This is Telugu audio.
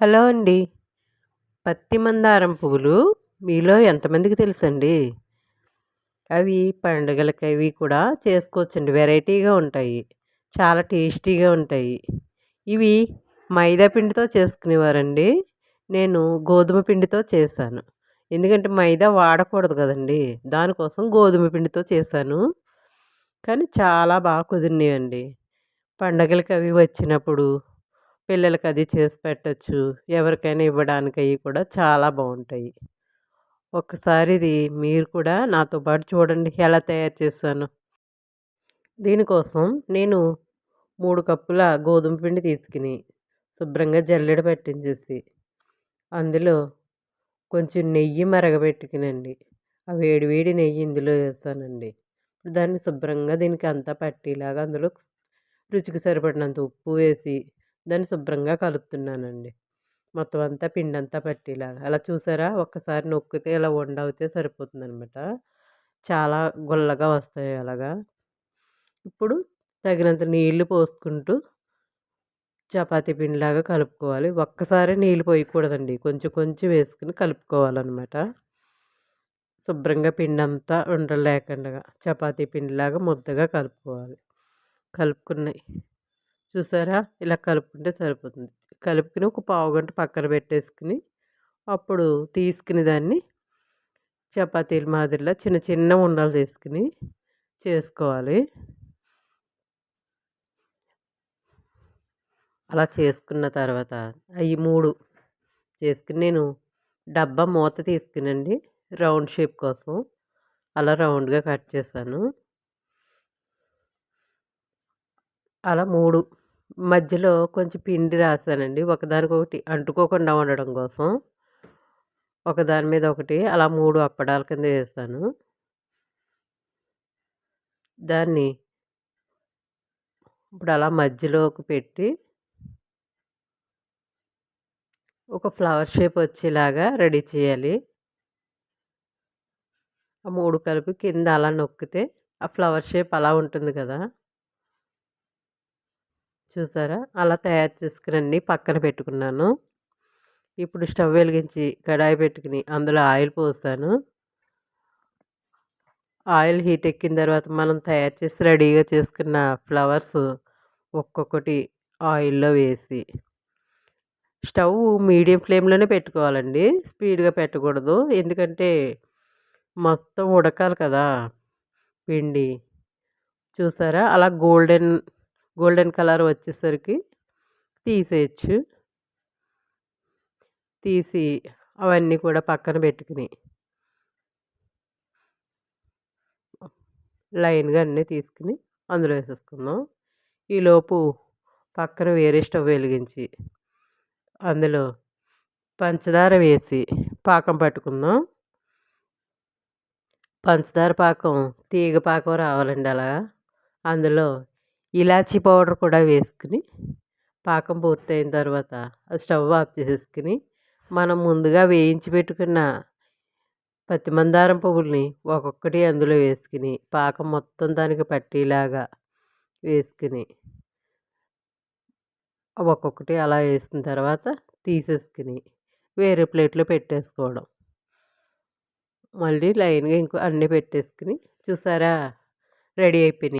హలో అండి. పత్తి మందారం పువ్వులు మీలో ఎంతమందికి తెలుసండి? అవి పండుగలకి అవి కూడా చేసుకోవచ్చండి. వెరైటీగా ఉంటాయి. చాలా టేస్టీగా ఉంటాయి. ఇవి మైదా పిండితో చేసుకునేవారండి. నేను గోధుమ పిండితో చేశాను. ఎందుకంటే మైదా వాడకూడదు కదండి. దానికోసం గోధుమ పిండితో చేశాను. కానీ చాలా బాగా కుదిరినాయండి. పండగలకి అవి వచ్చినప్పుడు పిల్లలకి అది చేసి పెట్టచ్చు. ఎవరికైనా ఇవ్వడానికి అవి కూడా చాలా బాగుంటాయి ఒకసారి ఇది మీరు కూడా నాతో పాటు చూడండి ఎలా తయారు చేశాను. దీనికోసం నేను మూడు కప్పుల గోధుమ పిండి తీసుకుని శుభ్రంగా జల్లెడ పట్టించేసి అందులో కొంచెం నెయ్యి మరగబెట్టుకునండి. ఆ వేడి వేడి నెయ్యి ఇందులో వేస్తానండి దాన్ని శుభ్రంగా దీనికి అంతా పట్టేలాగా అందులో రుచికి సరిపడినంత ఉప్పు వేసి దాన్ని శుభ్రంగా కలుపుతున్నానండి. మొత్తం అంతా పిండి అంతా పట్టేలాగా అలా చూసారా? ఒక్కసారి నొక్కితే ఇలా వండవుతే సరిపోతుంది అనమాట చాలా గుల్లగా వస్తాయి అలాగా. ఇప్పుడు తగినంత నీళ్ళు పోసుకుంటూ చపాతీ పిండిలాగా కలుపుకోవాలి. ఒక్కసారి నీళ్ళు పోయకూడదండి. కొంచెం కొంచెం వేసుకుని కలుపుకోవాలన్నమాట శుభ్రంగా పిండి అంతా ఉండలేకుండా చపాతీ పిండిలాగా ముద్దగా కలుపుకోవాలి. కలుపుకున్నాయి. చూసారా? ఇలా కలుపుకుంటే సరిపోతుంది. కలుపుకుని ఒక పావు గంట పక్కన పెట్టేసుకుని అప్పుడు తీసుకుని దాన్ని చపాతీల మాదిరిలో చిన్న చిన్న ఉండలు తీసుకుని చేసుకోవాలి. అలా చేసుకున్న తర్వాత అవి మూడు చేసుకుని నేను డబ్బా మూత తీసుకునండి. రౌండ్ షేప్ కోసం. అలా రౌండ్గా కట్ చేశాను. అలా మూడు మధ్యలో కొంచెం పిండి రాసానండి. ఒకదానికొకటి అంటుకోకుండా ఉండడం కోసం. ఒకదాని మీద ఒకటి అలా మూడు అప్పడాల కింద వేసాను. దాన్ని ఇప్పుడు అలా మధ్యలోకి పెట్టి ఒక ఫ్లవర్ షేప్ వచ్చేలాగా రెడీ చేయాలి. ఆ మూడు కలిపి కింద అలా నొక్కితే ఆ ఫ్లవర్ షేప్ అలా ఉంటుంది కదా! చూసారా? అలా తయారు చేసుకుని పక్కన పెట్టుకున్నాను. ఇప్పుడు స్టవ్ వెలిగించి కడాయి పెట్టుకుని అందులో ఆయిల్ పోసాను. ఆయిల్ హీట్ ఎక్కిన తర్వాత మనం తయారు చేసి రెడీగా చేసుకున్న ఫ్లవర్స్ ఒక్కొక్కటి ఆయిల్లో వేసి స్టవ్ మీడియం ఫ్లేమ్లోనే పెట్టుకోవాలండి. స్పీడ్గా పెట్టకూడదు. ఎందుకంటే మొత్తం ఉడకాలి కదా పిండి. చూసారా? అలా గోల్డెన్ గోల్డెన్ కలర్ వచ్చేసరికి తీసేయచ్చు. తీసి అవన్నీ కూడా పక్కన పెట్టుకుని లైన్గా అన్నీ తీసుకుని అందులో వేసేసుకుందాం. ఈలోపు పక్కన వేరే స్టవ్ వెలిగించి అందులో పంచదార వేసి పాకం పట్టుకుందాం. పంచదార పాకం తీగ పాకం రావాలండి అలా. అందులో ఇలాచీ పౌడర్ కూడా వేసుకుని పాకం పూర్తయిన తర్వాత స్టవ్ ఆఫ్ చేసేసుకుని మనం ముందుగా వేయించి పెట్టుకున్న పత్తి మందారం పువ్వుల్ని ఒక్కొక్కటి అందులో వేసుకుని పాకం మొత్తం దానికి పట్టేలాగా వేసుకుని ఒక్కొక్కటి అలా వేసిన తర్వాత తీసేసుకుని వేరే ప్లేట్లో పెట్టేసుకోవడం. మళ్ళీ లైన్గా ఇంకో అన్నీ పెట్టేసుకుని చూసారా? రెడీ అయిపోయినాయి.